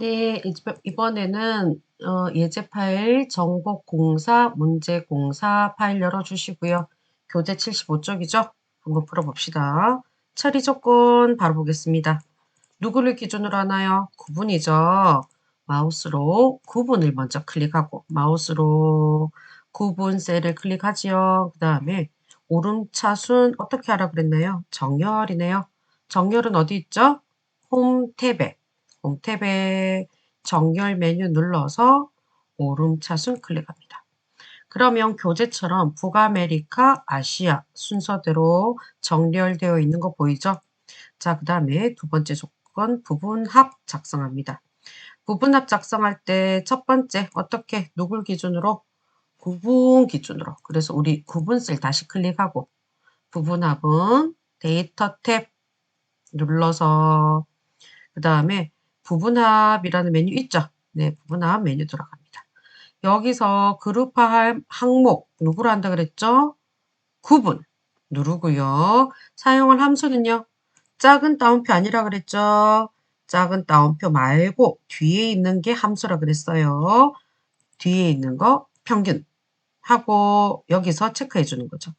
네, 이번- 이번에는 어, 예제 파일 정복공사 문제공사 파일 열어주시고요. 교재 75쪽이죠? 한번 풀어봅시다. 처리 조건 바로 보겠습니다. 누구를 기준으로 하나요? 구분이죠. 마우스로 구분을 먼저 클릭하고 마우스로 구분 셀을 클릭하지요. 그 다음에 오름차순 어떻게 하라 그랬나요? 정렬이네요. 정렬은 어디 있죠? 홈 탭에 홈 탭에 정렬 메뉴 눌러서 오름차순 클릭합니다. 그러면 교재처럼 북아메리카, 아시아 순서대로 정렬되어 있는 거 보이죠? 자, 그 다음에 두 번째 조건 부분합 작성합니다. 부분합 작성할 때 첫 번째 어떻게 누굴 기준으로 구분 기준으로 그래서 우리 구분 셀 다시 클릭하고 부분합은 데이터 탭 눌러서 그 다음에 부분합이라는 메뉴 있죠? 네, 부분합 메뉴 들어갑니다. 여기서 그룹화할 항목 누구로 한다 그랬죠? 구분 누르고요. 사용할 함수는요. 작은 따옴표 아니라 그랬죠? 작은 따옴표 말고 뒤에 있는 게 함수라 그랬어요. 뒤에 있는 거 평균 하고 여기서 체크해 주는 거죠.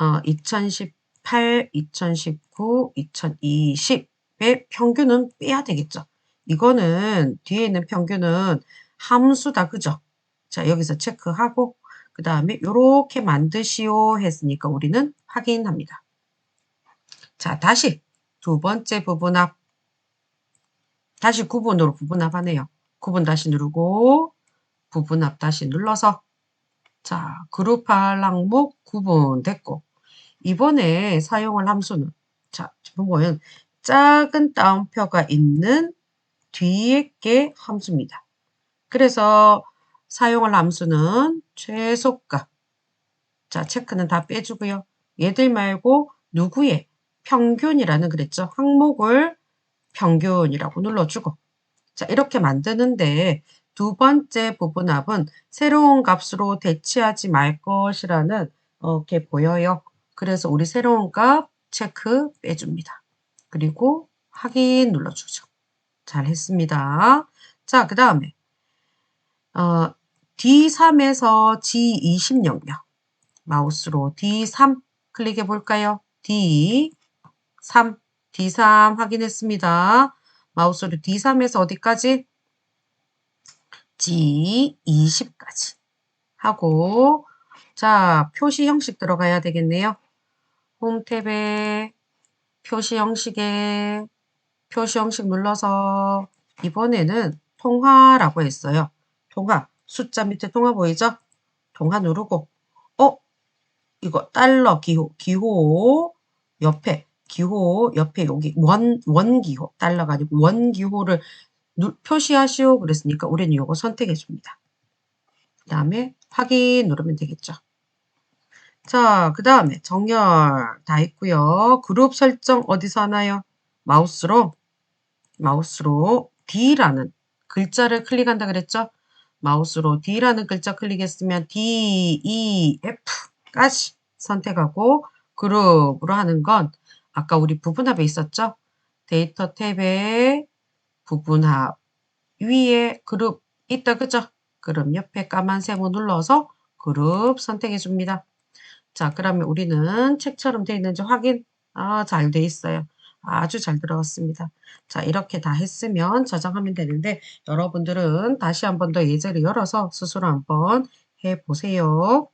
어, 2018, 2019, 2020의 평균은 빼야 되겠죠. 이거는 뒤에 있는 평균은 함수다 그죠? 자 여기서 체크하고 그 다음에 이렇게 만드시오 했으니까 우리는 확인합니다. 자 다시 두 번째 부분합 다시 구분으로 부분합하네요. 구분 다시 누르고 부분합 다시 눌러서 자 그룹할 항목 구분 됐고 이번에 사용할 함수는 자 보면 작은 따옴표가 있는 뒤에 게 함수입니다. 그래서 사용할 함수는 최소값. 자, 체크는 다 빼주고요. 얘들 말고 누구의 평균이라는 그랬죠. 항목을 평균이라고 눌러주고. 자, 이렇게 만드는데 두 번째 부분합은 새로운 값으로 대치하지 말 것이라는 어, 게 보여요. 그래서 우리 새로운 값 체크 빼줍니다. 그리고 확인 눌러주죠. 잘 했습니다. 자, 그 다음에 어, D3에서 G20 영역 마우스로 D3 클릭해 볼까요? D3 D3 확인했습니다. 마우스로 D3에서 어디까지? G20까지 하고 자 표시 형식 들어가야 되겠네요. 홈 탭에 표시 형식에 표시 형식 눌러서 이번에는 통화라고 했어요. 통화 숫자 밑에 통화 보이죠? 통화 누르고 어? 이거 달러 기호 기호 옆에 기호 옆에 여기 원 원기호 달러가 아니고 원기호를 표시하시오 그랬으니까 우리는 이거 선택해 줍니다. 그 다음에 확인 누르면 되겠죠. 자, 그 다음에 정렬 다 했고요. 그룹 설정 어디서 하나요? 마우스로 마우스로 D라는 글자를 클릭한다 그랬죠? 마우스로 D라는 글자 클릭했으면 D, E, F까지 선택하고 그룹으로 하는 건 아까 우리 부분합에 있었죠? 데이터 탭에 부분합 위에 그룹 있다 그죠? 그럼 옆에 까만 세모 눌러서 그룹 선택해 줍니다. 자 그러면 우리는 책처럼 되어 있는지 확인 아, 잘 돼 있어요. 아주 잘 들어갔습니다. 자, 이렇게 다 했으면 저장하면 되는데 여러분들은 다시 한 번 더 예제를 열어서 스스로 한번 해보세요.